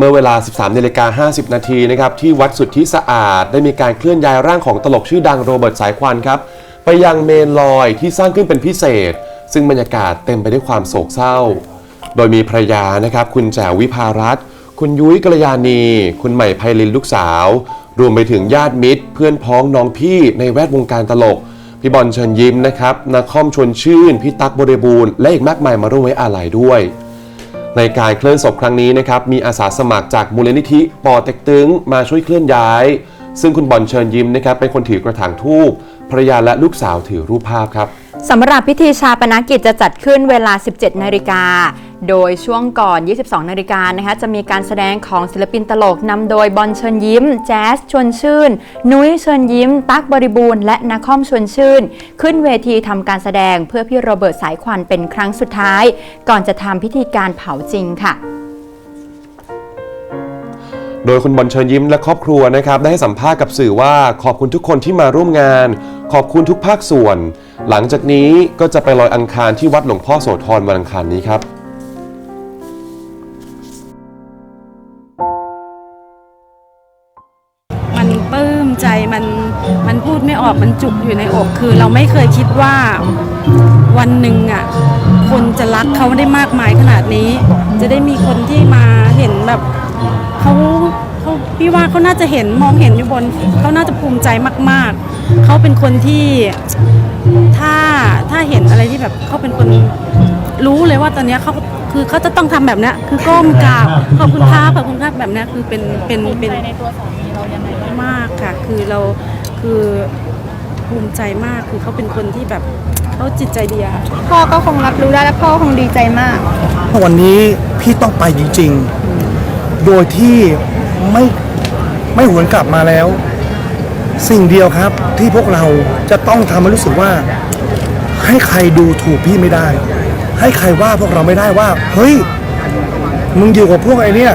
เมื่อเวลา 13นาฬิกา50 นาทีนะครับที่วัดสุทธิสะอาด ได้มีการเคลื่อนย้ายร่างของตลกชื่อดังโรเบิร์ตสายควันครับไปยังเมนลอยที่สร้างขึ้นเป็นพิเศษ ซึ่งบรรยากาศเต็มไปด้วยความโศกเศร้า โดยมีภรรยานะครับคุณแจววิภารัตคุณยุ้ยกัลยาณี คุณใหม่ไพลินลูกสาว รวมไปถึงญาติมิตร เพื่อนพ้องน้องพี่ในแวดวงการตลก พี่บอลเชิญยิ้มนะครับนาคอมชวนชื่น พี่ตั๊กบริบูรณ์และอีกมากมายมาร่วมไว้อาลัยด้วย ในการเคลื่อนศพครั้งนี้นะครับมีอาสาสมัครจากมูลนิธิปอเต็กตึงมาช่วยเคลื่อนย้าย ซึ่งคุณบอลเชิญยิ้มนะครับเป็นคนถือกระถางทูบภรรยาและลูกสาวถือรูปภาพครับสำหรับพิธีชาปนกิจจะจัดขึ้นเวลา 17 นาฬิกา โดยช่วงก่อน 22 นาฬิกานะคะ จะมีการแสดงของศิลปินตลกนำโดยบอลเชิญยิ้ม แจ๊สชวนชื่น นุ้ยเชิญยิ้ม ตั๊กบริบูรณ์ และนาคอมชวนชื่น ขึ้นเวทีทำการแสดงเพื่อพี่โรเบิร์ตสายควันเป็นครั้งสุดท้าย ก่อนจะทำพิธีการเผาจริงค่ะโดยคุณบอลเชิญยิ้มและครอบครัวนะครับได้ให้สัมภาษณ์กับสื่อว่าขอบคุณทุกคนที่มาร่วมงาน ขอบคุณทุกภาคส่วน หลังจากนี้ก็จะไปลอยอังคารที่วัดหลวงพ่อโสธรวันอังคารนี้ครับ ใจมันมันพูดไม่ออกมันจุกอยู่ในอกคือ เราไม่เคยคิดว่าวันหนึ่งอะคนจะรักเขาได้มากมายขนาดนี้ จะได้มีคนที่มาเห็นแบบเขาเขาพี่ว่าเขาน่าจะเห็นมองเห็นอยู่บนเขาน่าจะภูมิใจมาก ๆเขาเป็นคนที่ถ้าถ้าเห็นอะไรที่แบบเขาเป็นคน รู้เลยว่าตอนเนี้ยเขาคือเขาจะต้องทำแบบเนี้ยคือก้มกราบขอบคุณครับขอบคุณครับแบบเนี้ยคือเป็นเป็นเป็นในตัวสามีเรายังไงมากค่ะ คือเราคือภูมิใจมากคือเขาเป็นคนที่แบบเขาจิตใจดีอะค่ะพ่อก็คงรับรู้ได้และพ่อคงดีใจมากวันนี้พี่ต้องไปจริงๆ โดยที่ไม่ไม่หวนกลับมาแล้ว สิ่งเดียวครับที่พวกเราจะต้องทำให้รู้สึกว่า ให้ใครดูถูกพี่ไม่ได้ ให้ใครว่าพวกเราไม่ได้ว่า เฮ้ย มึงอยู่กับพวกไอ้เนี่ย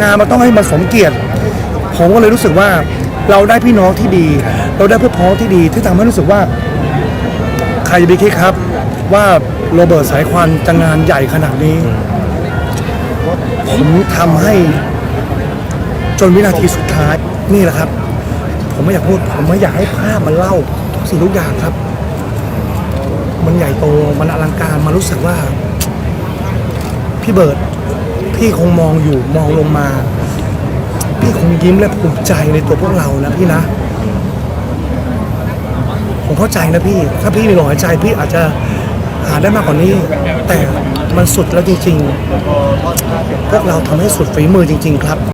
งานมันต้องให้มันสมเกียรติ ผมก็เลยรู้สึกว่าเราได้พี่น้องที่ดี เราได้เพื่อนพ้องที่ดีที่ทำให้รู้สึกว่า ใครจะไปคิดครับ ว่าโรเบิร์ตสายควันจะงานใหญ่ขนาดนี้ ผมทำให้จนวินาทีสุดท้ายนี่แหละครับ ผมไม่อยากพูด ผมไม่อยากให้ภาพมันเล่าทุกสิ่งทุกอย่างครับ มันใหญ่โตมันอลังการมันรู้สึกว่า พี่เบิร์ดพี่คงมองอยู่มองลงมา พี่คงยิ้มและภูมิใจในตัวพวกเรานะพี่นะผมเข้าใจนะพี่ ถ้าพี่มีลมหายใจพี่อาจจะหาได้มากกว่านี้ แต่มันสุดแล้วจริง ๆ พวกเราทำให้สุดฝีมือจริง ๆ ครับ